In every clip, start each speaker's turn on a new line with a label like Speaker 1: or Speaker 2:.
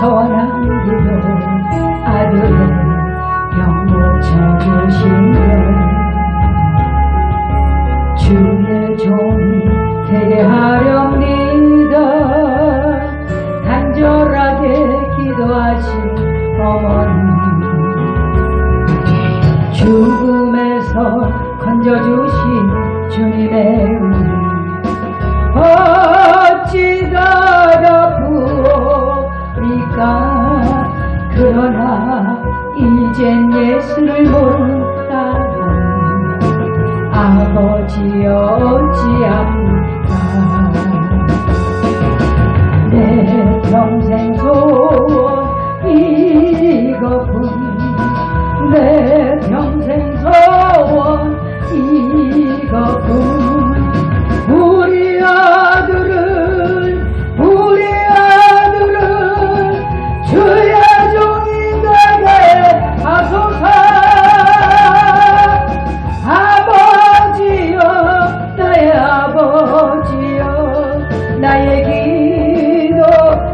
Speaker 1: 소란기도 아들을 병못 찾으시네 주의 종이 되게 하렵니다 간절하게 기도하신 어머니 죽음에서 건져주신 주님의 은혜 지여 어찌합 나의 기도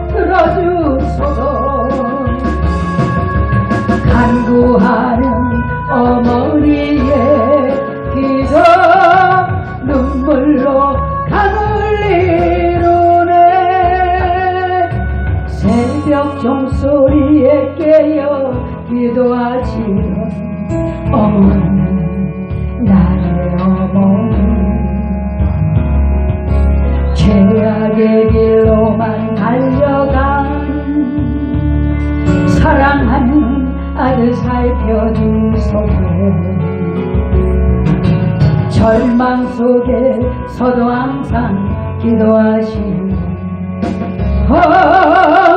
Speaker 1: 들어주소서. 간구하는 어머니의 기도 눈물로 강을 이루네. 새벽 종소리에 깨어 기도하시던 어머니 아들 살펴주소서. 절망 속에 서도 항상 기도하시는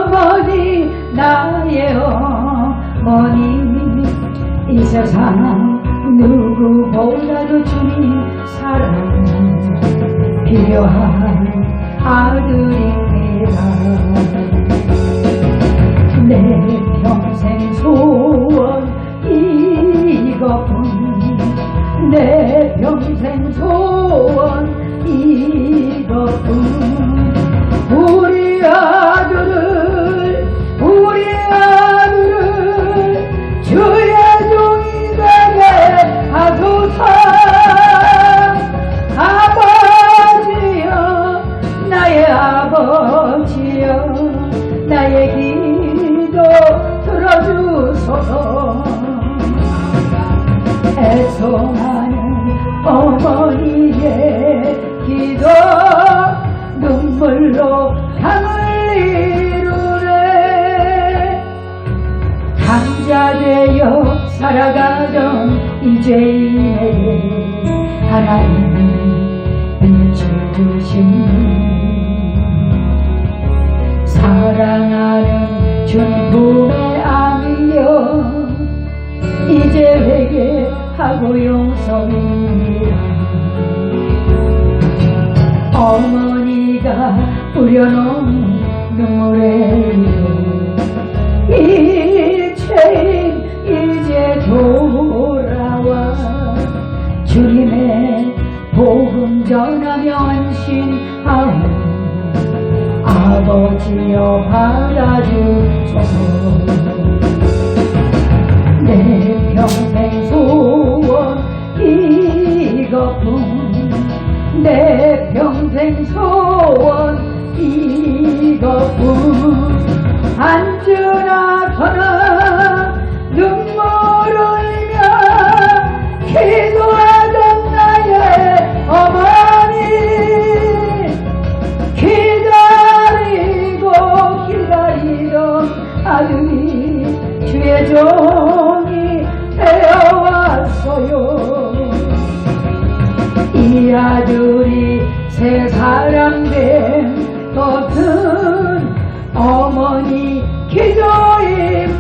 Speaker 1: 어머니 나의 어머니 이 세상 누구보다도 주님 사랑 필요한 아들입니다 우리 아들을 우리 아들을 주의 종이 되게 하소서. 아버지여 나의 아버지여 나의 기도 들어주소서. 애송하는 어머니의 눈물로 강을 이루네. 강자되어 살아가던 이제에게 하나님이 빛을 주신 사랑하는 주님 품에 안겨 이제 회개하고 용서입니다 어머니가 뿌려놓은 눈물의 이유 이체인 이제 돌아와 주님의 복음 전하며 안심하오. 아버지여 받아주소서. 내 평생 소원 이것뿐. 내 평생 소원 이것뿐. 앉으나서나 기도입니다